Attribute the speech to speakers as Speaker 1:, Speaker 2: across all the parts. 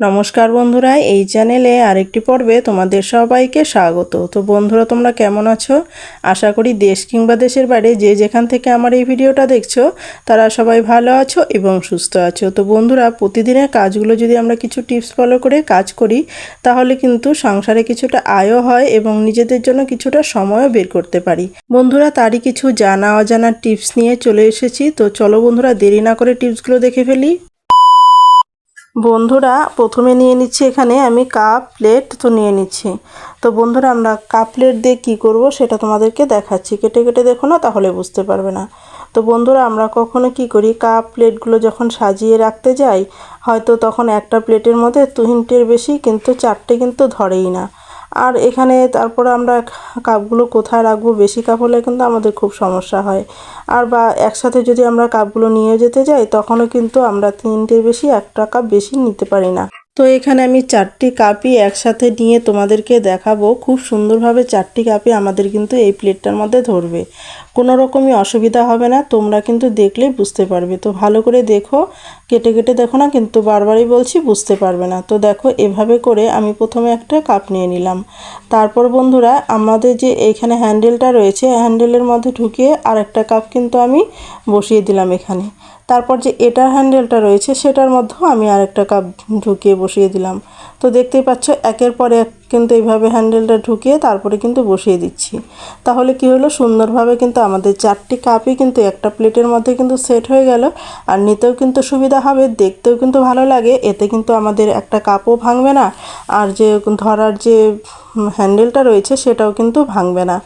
Speaker 1: নমস্কার বন্ধুরা, এই চ্যানেলে আরেকটি পর্বে তোমাদের সবাইকে স্বাগত। তো বন্ধুরা, তোমরা কেমন আছো? আশা করি দেশ কিংবা দেশের বাইরে যে যেখান থেকে আমার এই ভিডিওটা দেখছ, তারা সবাই ভালো আছো এবং সুস্থ আছো। তো বন্ধুরা, প্রতিদিনের কাজগুলো যদি আমরা কিছু টিপস ফলো করে কাজ করি, তাহলে কিন্তু সংসারে কিছুটা আয়ও হয় এবং নিজেদের জন্য কিছুটা সময়ও বের করতে পারি। বন্ধুরা, তারই কিছু জানা অজানা টিপস নিয়ে চলে এসেছি। তো চলো বন্ধুরা, দেরি না করে টিপসগুলো দেখে ফেলি। বন্ধুরা, প্রথমে নিয়ে নিচ্ছি এখানে আমি কাপ প্লেট, তো নিয়ে নিচ্ছি। তো বন্ধুরা, আমরা কাপ প্লেট দিয়ে কী করব সেটা তোমাদেরকে দেখাচ্ছি। কেটে কেটে দেখো না, তাহলে বুঝতে পারবে না। তো বন্ধুরা, আমরা কখনো কি করি, কাপ প্লেটগুলো যখন সাজিয়ে রাখতে যাই, হয়তো তখন একটা প্লেটের মধ্যে তিনটের বেশি, কিন্তু চারটে কিন্তু ধরেই না। আর এখানে তারপরে আমরা কাপগুলো কোথায় রাখব? বেশি কাপ হলে কিন্তু আমাদের খুব সমস্যা হয়। আর বা একসাথে যদি আমরা কাপগুলো নিয়ে যেতে যাই, তখনও কিন্তু আমরা তিনটের বেশি একটা কাপ বেশি নিতে পারি না। তো এখানে আমি চারটি কাপই একসাথে নিয়ে তোমাদেরকে দেখাবো। খুব সুন্দরভাবে চারটি কাপই আমাদের কিন্তু এই প্লেটটার মধ্যে ধরবে। কোনো রকমই অসুবিধা হবে না, তোমরা কিন্তু দেখলেই বুঝতে পারবে। তো ভালো করে দেখো, কেটে কেটে দেখো না, কিন্তু বারবারই বলছি বুঝতে পারবে না। তো দেখো, এভাবে করে আমি প্রথমে একটা কাপ নিয়ে নিলাম। তারপর বন্ধুরা, আমাদের যে এইখানে হ্যান্ডেলটা রয়েছে, হ্যান্ডেলের মধ্যে ঢুকিয়ে আর একটা কাপ কিন্তু আমি বসিয়ে দিলাম এখানে। তারপর যে এটার হ্যান্ডেলটা রয়েছে সেটার মধ্যেও আমি আরেকটা কাপ ঢুকিয়ে বসিয়ে দিলাম। তো দেখতেই পাচ্ছ, একের পর এক কিন্তু এইভাবে হ্যান্ডেলটা ঢুকিয়ে তারপরে কিন্তু বসিয়ে দিচ্ছি। তাহলে কি হলো? সুন্দরভাবে কিন্তু আমাদের চারটি কাপই কিন্তু একটা প্লেটের মধ্যে কিন্তু সেট হয়ে গেল। আর নিতেও কিন্তু সুবিধা হবে, দেখতেও কিন্তু ভালো লাগে। এতে কিন্তু আমাদের একটা কাপও ভাঙবে না। আর যে ধরার যে হ্যান্ডেলটা রয়েছে সেটাও কিন্তু ভাঙবে না।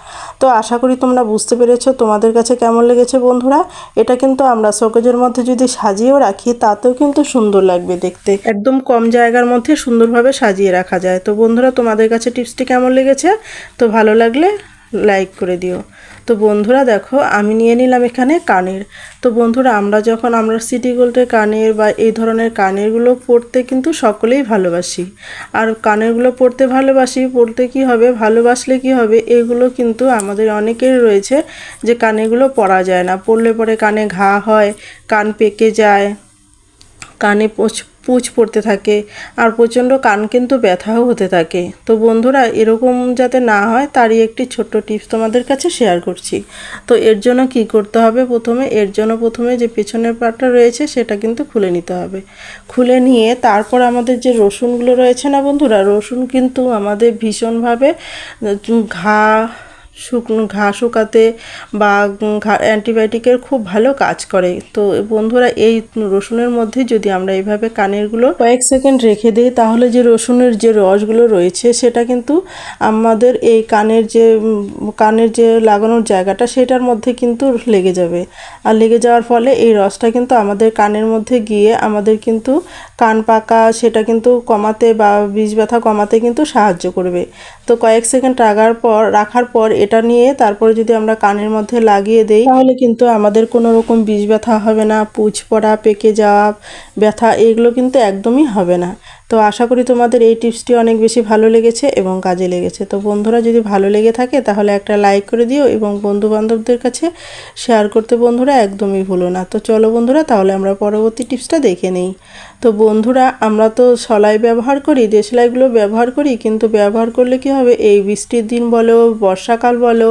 Speaker 1: তো আশা করি তোমরা বুঝতে পেরেছ তোমাদের কাছে কেমন লেগেছে বন্ধুরা। এটা কিন্তু আমরা শোকেজের মধ্যে যদি সাজিয়েও রাখি, তাতেও কিন্তু সুন্দর লাগবে দেখতে। একদম কম জায়গার মধ্যে সুন্দরভাবে সাজিয়ে রাখা যায়। তো বন্ধুরা, তোমাদের কাছে টিপসটি কেমন লেগেছে? তো ভালো লাগলে লাইক করে দিও। তো বন্ধুরা, দেখো, আমি নিয়ে নিলাম এখানে কানের। তো বন্ধুরা, আমরা যখন আমরা সিটি গোল্ডের কানের বা এই ধরনের কানেরগুলো পড়তে কিন্তু সকলেই ভালোবাসি। আর কানেরগুলো পড়তে ভালোবাসি, পড়তে কি হবে, ভালোবাসলে কি হবে, এগুলো কিন্তু আমাদের অনেকের রয়েছে যে কানেগুলো পরা যায় না। পড়লে পরে কানে ঘা হয়, কান পেকে যায়, কানে পুচ পড়তে থাকে আর প্রচণ্ড কান কিন্তু ব্যথাও হতে থাকে। তো বন্ধুরা, এরকম যাতে না হয়, তারই একটি ছোট্ট টিপস তোমাদের কাছে শেয়ার করছি। তো এর জন্য কি করতে হবে প্রথমে? এর জন্য প্রথমে যে পেছনের পাটটা রয়েছে, সেটা কিন্তু খুলে নিতে হবে। খুলে নিয়ে তারপর আমাদের যে রসুনগুলো রয়েছে না বন্ধুরা, রসুন কিন্তু আমাদের ভীষণভাবে ঘা শুকনো ঘা শুকাতে বা অ্যান্টিবায়োটিকের খুব ভালো কাজ করে। তো বন্ধুরা, এই রসুনের মধ্যে যদি আমরা এইভাবে কানেরগুলো কয়েক সেকেন্ড রেখে দিই, তাহলে যে রসুনের যে রসগুলো রয়েছে, সেটা কিন্তু আমাদের এই কানের যে কানের যে লাগানোর জায়গাটা, সেটার মধ্যে কিন্তু লেগে যাবে। আর লেগে যাওয়ার ফলে এই রসটা কিন্তু আমাদের কানের মধ্যে গিয়ে আমাদের কিন্তু কান পাকা, সেটা কিন্তু কমাতে বা বীজ ব্যথা কমাতে কিন্তু সাহায্য করবে। তো কয়েক সেকেন্ড রাখার পর রাখার পর এটা নিয়ে তারপরে যদি আমরা কানের মধ্যে লাগিয়ে দেই, তাহলে কিন্তু আমাদের কোনো রকম বিষ ব্যথা হবে না, পুচ পড়া, পেকে যাওয়া ব্যথা এগুলো কিন্তু একদমই হবে না। তো আশা করি তোমাদের এই টিপসটি অনেক বেশি ভালো লেগেছে এবং কাজে লেগেছে। তো বন্ধুরা যদি ভালো লেগে থাকে, তাহলে একটা লাইক করে দিও এবং বন্ধু বান্ধবদের কাছে শেয়ার করতে বন্ধুরা একদমই ভুলো না। তো চলো বন্ধুরা, তাহলে আমরা পরবর্তী টিপসটা দেখে নিই। তো বন্ধুরা, আমরা তো সলাই ব্যবহার করি দেশলাইগুলো ব্যবহার করি, কিন্তু ব্যবহার করলে কি হবে? এই বৃষ্টির দিন বলো, বর্ষাকাল বলো,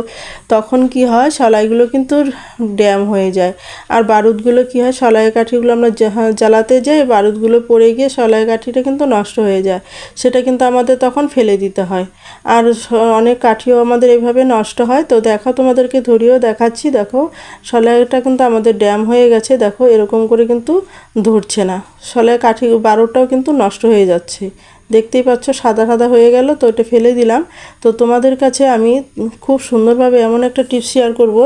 Speaker 1: তখন কি হয়? সলাইগুলো কিন্তু ড্যাম হয়ে যায়। আর বারুদগুলো কি হয়? সলাই কাঠিগুলো আমরা জ্বালাতে যাই, বারুদগুলো পড়ে গিয়ে সলাই কাঠিটা কিন্তু নষ্ট হয়ে যায়। সেটা কিন্তু আমাদের তখন ফেলে দিতে হয়। আর অনেক কাঠিও আমাদের এভাবে নষ্ট হয়। তো দেখো, তোমাদেরকে ধরিয়েও দেখাচ্ছি, দেখো, সলাইটা কিন্তু আমাদের ড্যাম হয়ে গেছে, দেখো, এরকম করে কিন্তু ধরছে না। সলাই কাঠি বারোটাও কিন্তু নষ্ট হয়ে যাচ্ছে। দেখতেই পাচ্ছ, সাদা সাদা হয়ে গেল, তো এটা ফেলে দিলাম। তো তোমাদের কাছে আমি খুব সুন্দরভাবে এমন একটা টিপস শেয়ার করব,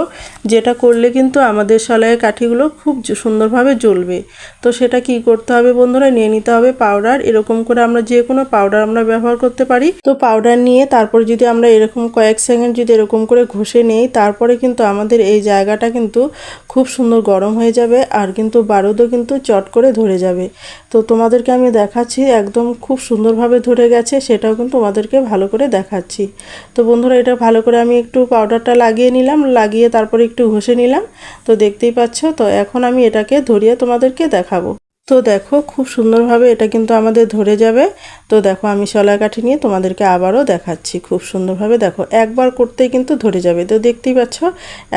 Speaker 1: যেটা করলে কিন্তু আমাদের সলাইয়ের কাঠিগুলো খুব সুন্দরভাবে জ্বলবে। তো সেটা কি করতে হবে বন্ধুরা, নিয়ে নিতে হবে পাউডার এরকম করে আমরা যে কোনো পাউডার আমরা ব্যবহার করতে পারি। তো পাউডার নিয়ে তারপর যদি আমরা এরকম কয়েক সেকেন্ড যদি এরকম করে ঘষে নেই, তারপরে কিন্তু আমাদের এই জায়গাটা কিন্তু খুব সুন্দর গরম হয়ে যাবে আর কিন্তু বারুদও কিন্তু চট করে ধরে যাবে। তো তোমাদেরকে আমি দেখাচ্ছি, একদম খুব সুন্দর সুন্দরভাবে ধরে গেছে, সেটাও কিন্তু তোমাদেরকে ভালো করে দেখাচ্ছি। তো বন্ধুরা, এটা ভালো করে আমি একটু পাউডারটা লাগিয়ে নিলাম, লাগিয়ে তারপরে একটু ঘষে নিলাম। তো দেখতেই পাচ্ছ, তো এখন আমি এটাকে ধরিয়ে তোমাদেরকে দেখাবো। তো দেখো, খুব সুন্দরভাবে এটা কিন্তু আমাদের ধরে যাবে। তো দেখো, আমি শলা কাঠি নিয়ে তোমাদেরকে আবারও দেখাচ্ছি। খুব সুন্দরভাবে দেখো, একবার করতেই কিন্তু ধরে যাবে। তো দেখতেই পাচ্ছ,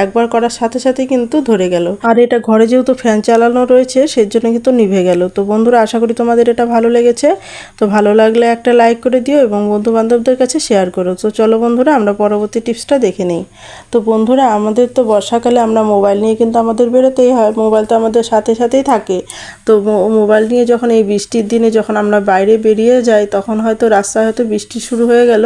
Speaker 1: একবার করার সাথে সাথে কিন্তু ধরে গেল। আর এটা ঘরে যেহেতু ফ্যান চালানো রয়েছে সেই জন্য কিন্তু নিভে গেল। তো বন্ধুরা, আশা করি তোমাদের এটা ভালো লেগেছে। তো ভালো লাগলে একটা লাইক করে দিও এবং বন্ধু বান্ধবদের কাছে শেয়ার করো। তো চলো বন্ধুরা, আমরা পরবর্তী টিপসটা দেখে নিই। তো বন্ধুরা, আমাদের তো বর্ষাকালে আমরা মোবাইল নিয়ে কিন্তু আমাদের বেরোতেই হয়। মোবাইল তো আমাদের সাথে সাথেই থাকে। তো মোবাইল নিয়ে যখন এই বৃষ্টির দিনে যখন আমরা বাইরে বেরিয়ে যাই, তখন হয়তো রাস্তায় হয়তো বৃষ্টি শুরু হয়ে গেল,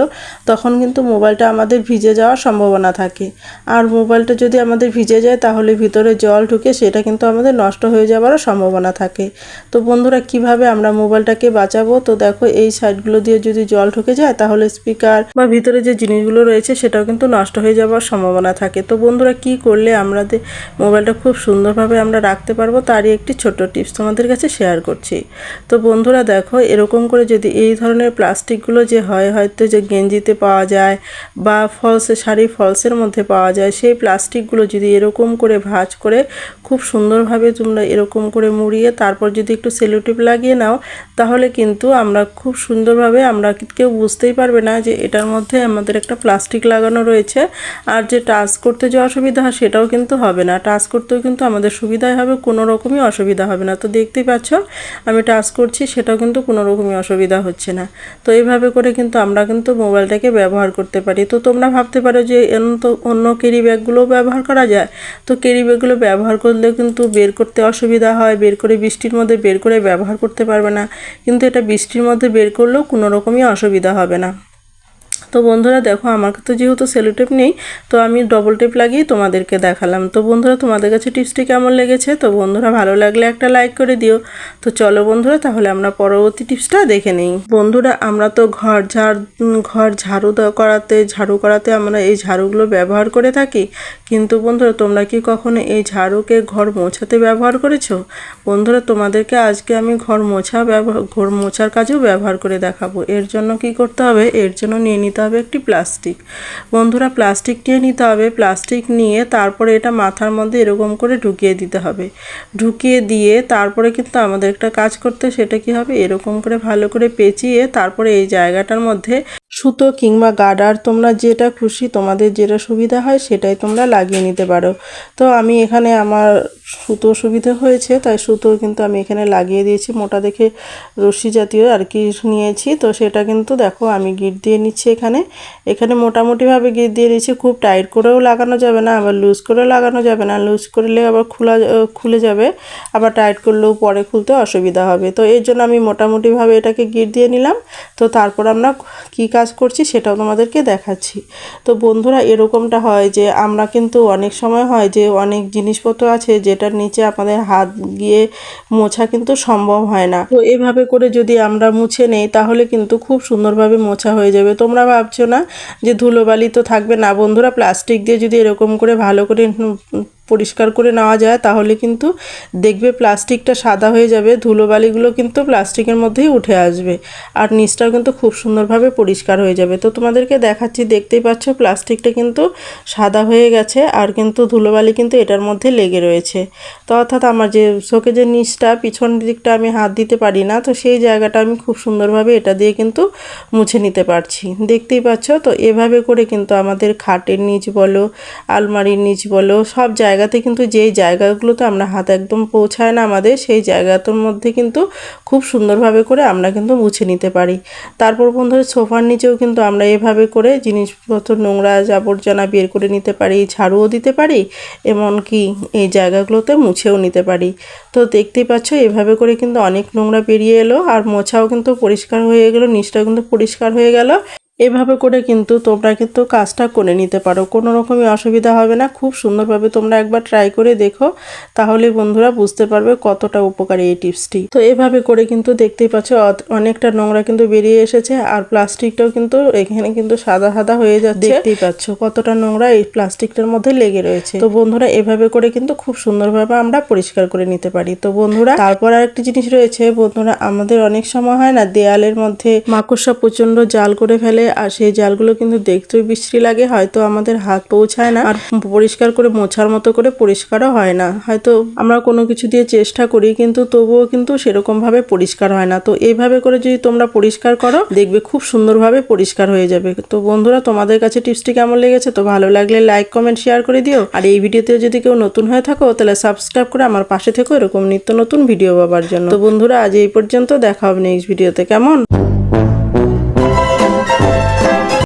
Speaker 1: তখন কিন্তু মোবাইলটা আমাদের ভিজে যাওয়ার সম্ভাবনা থাকে। আর মোবাইলটা যদি আমাদের ভিজে যায়, তাহলে ভিতরে জল ঢুকে সেটা কিন্তু আমাদের নষ্ট হয়ে যাওয়ারও সম্ভাবনা থাকে। তো বন্ধুরা, কীভাবে আমরা মোবাইলটাকে বাঁচাবো? তো দেখো, এই সাইডগুলো দিয়ে যদি জল ঢুকে যায়, তাহলে স্পিকার বা ভিতরে যে জিনিসগুলো রয়েছে, সেটাও কিন্তু নষ্ট হয়ে যাওয়ার সম্ভাবনা থাকে। তো বন্ধুরা, কি করলে আমাদের মোবাইলটা খুব সুন্দরভাবে আমরা রাখতে পারব? তারই একটি ছোট্ট টিপস তোমাদের কাছে শেয়ার করছি। তো বন্ধুরা দেখো, এরকম করে যদি এই ধরনের প্লাস্টিকগুলো যে হয়, হয়তো যে গেঞ্জিতে পাওয়া যায় বা ফলসে শাড়ি ফলসের মধ্যে পাওয়া যায়, সেই প্লাস্টিকগুলো যদি এরকম করে ভাঁজ করে খুব সুন্দরভাবে তোমরা এরকম করে মুড়িয়ে তারপর যদি একটু সেলোটিপ লাগিয়ে নাও, তাহলে কিন্তু আমরা খুব সুন্দরভাবে আমরা কেউ বুঝতেই পারবে না যে এটার মধ্যে আমাদের একটা প্লাস্টিক লাগানো রয়েছে। আর যে টাচ করতে যে অসুবিধা হয়, সেটাও কিন্তু হবে না। টাচ করতেও কিন্তু আমাদের সুবিধাই হবে, কোনো রকমই অসুবিধা হবে না। তো দেখতেই পাচ্ছ আমি টাচ করছি, সেটাও কিন্তু কোনো রকমই অসুবিধা হচ্ছে না। তো এইভাবে করে কিন্তু আমরা কিন্তু মোবাইলটাকে ব্যবহার করতে পারি। তো তোমরা ভাবতে পারো যে তো অন্য ক্যারি ব্যাগগুলোও ব্যবহার করা যায়? তো ক্যারি ব্যাগগুলো ব্যবহার করলে কিন্তু বের করতে অসুবিধা হয়, বের করে বৃষ্টির মধ্যে বের করে ব্যবহার করতে পারবে না। কিন্তু এটা বৃষ্টির মধ্যে বের করলেও কোনো রকমই অসুবিধা হবে না। তো বন্ধুরা দেখো, আমার তো যেহেতু সেলোটেপ নেই, তো আমি ডবল টেপ লাগিয়ে তোমাদেরকে দেখালাম। তো বন্ধুরা, তোমাদের কাছে টিপসটি কেমন লেগেছে? তো বন্ধুরা, ভালো লাগলে একটা লাইক করে দিও। তো চলো বন্ধুরা, তাহলে আমরা পরবর্তী টিপসটা দেখে নিই। বন্ধুরা, আমরা তো ঘর ঝাড় ঘর ঝাড়ু করাতে ঝাড়ু করাতে আমরা এই ঝাড়ুগুলো ব্যবহার করে থাকি। কিন্তু বন্ধুরা, তোমরা কি কখনো এই ঝাড়ুকে ঘর মোছাতে ব্যবহার করেছ? বন্ধুরা, তোমাদেরকে আজকে আমি ঘর মোছা ব্যবহার ঘর মোছার কাজেও ব্যবহার করে দেখাবো। এর জন্য কি করতে হবে? এর জন্য নিয়ে নিতে হবে একটি প্লাস্টিক। বন্ধুরা, প্লাস্টিক নিয়ে নিতে হবে। প্লাস্টিক নিয়ে তারপরে এটা মাথার মধ্যে এরকম করে ঢুকিয়ে দিতে হবে। ঢুকিয়ে দিয়ে তারপরে কিন্তু আমাদের একটা কাজ করতে সেটা কি হবে? এরকম করে ভালো করে পেঁচিয়ে তারপরে এই জায়গাটার মধ্যে সুতো কিংবা গার্ডার তোমরা যেটা খুশি, তোমাদের যেটা সুবিধা হয় সেটাই তোমরা লাগিয়ে নিতে পারো। তো আমি এখানে আমার সুতো সুবিধা হয়েছে, তাই সুতো কিন্তু আমি এখানে লাগিয়ে দিয়েছি। মোটা দেখে রশি জাতীয় আর কি নিয়েছি। তো সেটা কিন্তু দেখো, আমি গিট দিয়ে নিচ্ছি এখানে। এখানে মোটামুটিভাবে গিট দিয়ে নিচ্ছি খুব টাইট করেও লাগানো যাবে না, আবার লুজ করেও লাগানো যাবে না। লুজ করলে আবার খোলা খুলে যাবে। আবার টাইট করলেও পরে খুলতে অসুবিধা হবে। তো এর জন্য আমি মোটামুটিভাবে এটাকে গিট দিয়ে নিলাম। তো তারপর আমরা কী করছি, সেটাও তোমাদেরকে দেখাচ্ছি। তো বন্ধুরা, এরকমটা হয় যে আমরা কিন্তু অনেক সময় হয় যে অনেক জিনিসপত্র আছে যেটার নিচে আমাদের হাত গিয়ে মোছা কিন্তু সম্ভব হয় না। তো এভাবে করে যদি আমরা মুছে নেই, তাহলে কিন্তু খুব সুন্দরভাবে মোছা হয়ে যাবে। তোমরা ভাবছ না যে ধুলোবালি তো থাকবে না? বন্ধুরা, প্লাস্টিক দিয়ে যদি এরকম করে ভালো করে পরিষ্কার করে নেওয়া যায়, তাহলে কিন্তু দেখবে প্লাস্টিকটা সাদা হয়ে যাবে, ধুলোবালিগুলো কিন্তু প্লাস্টিকের মধ্যেই উঠে আসবে আর নিচটাও কিন্তু খুব সুন্দরভাবে পরিষ্কার হয়ে যাবে। তো তোমাদেরকে দেখাচ্ছি, দেখতেই পাচ্ছ প্লাস্টিকটা কিন্তু সাদা হয়ে গেছে আর কিন্তু ধুলোবালি কিন্তু এটার মধ্যে লেগে রয়েছে। তো অর্থাৎ আমার যে শোকেজের নিচটা পিছন দিকটা আমি হাত দিতে পারি না, তো সেই জায়গাটা আমি খুব সুন্দরভাবে এটা দিয়ে কিন্তু মুছে নিতে পারছি। দেখতেই পাচ্ছ, তো এভাবে করে কিন্তু আমাদের খাটের নিচ বলো, আলমারির নিচ বলো, সব জায়গাতে কিন্তু যেই জায়গাগুলোতে আমরা হাত একদম পৌঁছায় না আমাদের, সেই জায়গাটার মধ্যে কিন্তু খুব সুন্দরভাবে করে আমরা কিন্তু মুছে নিতে পারি। তারপর বন্ধুরা সোফার নিচেও কিন্তু আমরা এভাবে করে জিনিসপত্র, নোংরা আবর্জনা বের করে নিতে পারি, ঝাড়ুও দিতে পারি, এমনকি এই জায়গাগুলোতে মুছেও নিতে পারি। তো দেখতেই পাচ্ছ, এভাবে করে কিন্তু অনেক নোংরা বেরিয়ে এলো, আর মোছাও কিন্তু পরিষ্কার হয়ে গেলো, নিচটাও কিন্তু পরিষ্কার হয়ে গেল। এভাবে করে কিন্তু তোমরা কিন্তু কাজটা করে নিতে পারো। কোনো রকমই অসুবিধা হবে না। খুব সুন্দরভাবে তোমরা একবার ট্রাই করে দেখো। তাহলে বন্ধুরা বুঝতে পারবে কতটা উপকারী এই টিপসটি। তো এভাবে করে কিন্তু দেখতেই পাচ্ছ অনেকটা নোংরা কিন্তু বেরিয়ে এসেছে আর প্লাস্টিকটাও কিন্তু এখানে কিন্তু সাদা সাদা হয়ে যাচ্ছে। দেখতেই পাচ্ছ কতটা নোংরা এই প্লাস্টিকটার মধ্যে লেগে রয়েছে। তো বন্ধুরা এভাবে করে কিন্তু খুব সুন্দরভাবে আমরা পরিষ্কার করে নিতে পারি। তো বন্ধুরা তারপর আরেকটি জিনিস রয়েছে। বন্ধুরা আমাদের অনেক সময় হয় না দেয়ালের মধ্যে মাকড়সা প্রচণ্ড জাল করে ফেলে আর সেই জালগুলো কিন্তু দেখতেও বিশ্রী লাগে, হয়তো আমাদের হাত পৌঁছায় না। আর পরিষ্কার করে মোছার মতো করে পরিষ্কারও হয় না। হয়তো আমরা কোনো কিছু দিয়ে চেষ্টা করি, কিন্তু তবুও কিন্তু সেরকম ভাবে পরিষ্কার হয় না। তো এইভাবে করে যদি তোমরা পরিষ্কার করো, দেখবে খুব সুন্দরভাবে পরিষ্কার হয়ে যাবে। তো বন্ধুরা, তোমাদের কাছে টিপসটি কেমন লেগেছে? তো ভালো লাগলে লাইক, কমেন্ট, শেয়ার করে দিও। আর এই ভিডিওতে যদি কেউ নতুন হয়ে থাকো, তাহলে সাবস্ক্রাইব করে আমার পাশে থেকো, এরকম নিত্য নতুন ভিডিও পাবার জন্য। তো বন্ধুরা, আজ এই পর্যন্ত, দেখা হবে নেক্সট ভিডিওতে কেমন?